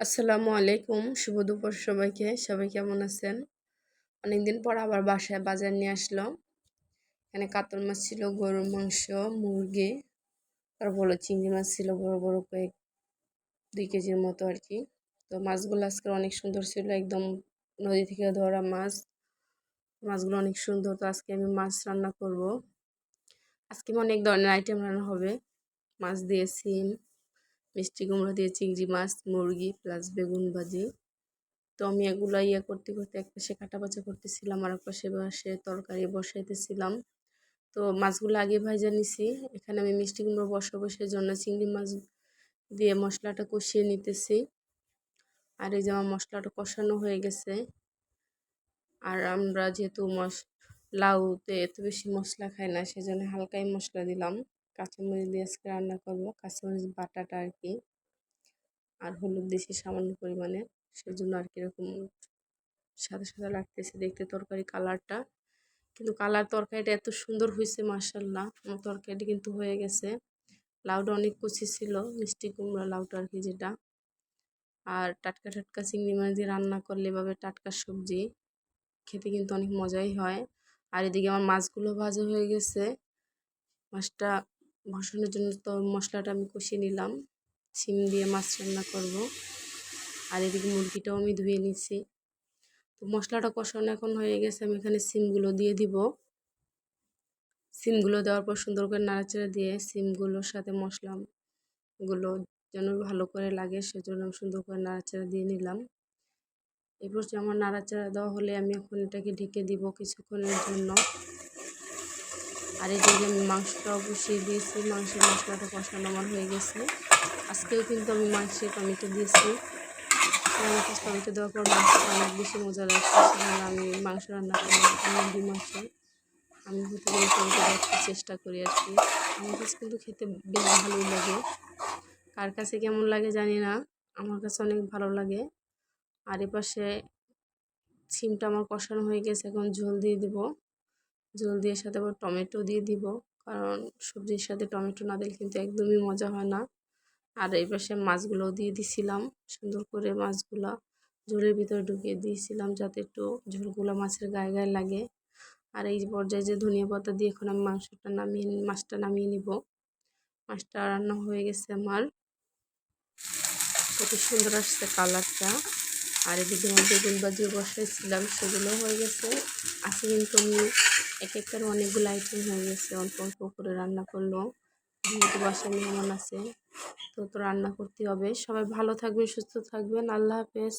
আসসালামু আলাইকুম। শুভ দুপুর সবাইকে। সবাই কেমন আছেন? অনেকদিন পর আবার বাসায় বাজার নিয়ে আসলো এখানে কাতল মাছ ছিল, গরুর মাংস, মুরগি আর বড় চিংড়ি মাছ ছিল, বড় বড় কয়েক দুই কেজির মতো আর কি তো মাছগুলো আজকে অনেক সুন্দর ছিল, একদম নদী থেকে ধরা মাছ। মাছগুলো অনেক সুন্দর। তো আজকে আমি মাছ রান্না করব। আজকে অনেক ধরনের আইটেম রান্না হবে। মাছ দিয়ে, সিম মিষ্টি কুমড়ো দিয়ে চিংড়ি মাছ, মুরগি প্লাস বেগুন ভাজি। তো আমি এগুলো ইয়ে করতে করতে এক পাশে কাটা বাছা করতেছিলাম আর এক পাশে বসে তরকারি বসাইতেছিলাম। তো মাছগুলো আগে ভাজা নিছি, এখানে আমি মিষ্টি কুমড়ো বসাবো সেই জন্য চিংড়ি মাছ দিয়ে মশলাটা কষিয়ে নিতেছি। আর এই যে আমার মশলাটা কষানো হয়ে গেছে। আর আমরা যেহেতু মশ, লাউতে এত বেশি মশলা খাই না, সেজন্য হালকাই মশলা দিলাম। কাঁচামরিচ দিয়ে আজকে রান্না করব। কাঁচামরিচ বাটাটা আর কি আর হলুদ দিয়েছি সামান্য পরিমাণে। সেজন্য আর কি এরকম সাদা সাদা লাগতেছে দেখতে তরকারি কালারটা। কিন্তু কালার তরকারিটা এত সুন্দর হয়েছে মার্শাল্লাহ আমার তরকারিটা কিন্তু হয়ে গেছে। লাউটা অনেক কুচি ছিল, মিষ্টি কুমড়া লাউটা আর কি যেটা। আর টাটকা টাটকা চিংড়ি মাছ দিয়ে রান্না করলে এভাবে টাটকা সবজি খেতে কিন্তু অনেক মজাই হয়। আর এদিকে আমার মাছগুলো ভাজা হয়ে গেছে। মাছটা বসানোর জন্য তো মশলাটা আমি কষিয়ে নিলাম। সিম দিয়ে মাছ রান্না করব। আর এদিকে মুরগিটাও আমি ধুয়ে নিচ্ছি। তো মশলাটা কষানো এখন হয়ে গেছে। আমি এখানে সিমগুলো দিয়ে দিব। সিমগুলো দেওয়ার পর সুন্দর করে নাড়াচাড়া দিয়ে সিমগুলোর সাথে মশলাগুলো যেন ভালো করে লাগে, সেজন্য আমি সুন্দর করে নাড়াচাড়া দিয়ে নিলাম। এরপর যে আমার নাড়াচাড়া দেওয়া হলে আমি এখন এটাকে ঢেকে দিব কিছুক্ষণের জন্য। আর এদিকে আমি মাংসটাও বসিয়ে দিয়েছি, মাংসের মশলাটা কষানো আমার হয়ে গেছে। আজকেও কিন্তু আমি মাংসে টমেটো দিয়েছি। টমেটো দেওয়ার পর মাংসটা অনেক বেশি মজা লাগছে। সেখানে আমি মাংস রান্না করি মুরগি মাংস। আমি প্রতিদিন টমেটো দেওয়ার চেষ্টা করি আর কি। আমার কাছে কিন্তু খেতে বেশ ভালোই লাগে। কার কাছে কেমন লাগে জানি না। আমার কাছে অনেক ভালো লাগে। আর এপাশে সিমটা আমার কষানো হয়ে গেছে। এখন ঝোল দিয়ে দেবো। ঝোল দিয়ে সাথে আবার টমেটো দিয়ে দিব। কারণ সবজির সাথে টমেটো না দিলে কিন্তু একদমই মজা হয় না। আর এই পাশে মাছগুলোও দিয়ে দিছিলাম, সুন্দর করে মাছগুলো ঝোলের ভিতরে ঢুকিয়ে দিয়েছিলাম যাতে একটু ঝোলগুলো মাছের গায়ে গায়ে লাগে। আর এই পর্যায়ে যে ধনিয়া পাতা দিয়ে এখন আমি মাংসটা নামিয়ে, মাছটা নামিয়ে নিব। মাছটা রান্না হয়ে গেছে আমার। কত সুন্দর আসছে কালারটা। আর এদিকে আমি বেগুন বাজিয়ে বসাইছিলাম সেগুলো হয়ে গেছে। আজকে কিন্তু আমি এক এক করে অনেকগুলো আইটেম হয়ে গেছে। অল্প অল্প করে রান্না করল। যেহেতু বাসায় মেহমান আছে, তো তো রান্না করতে হবে। সবাই ভালো থাকবে সুস্থ থাকবেন। আল্লাহ হাফেজ।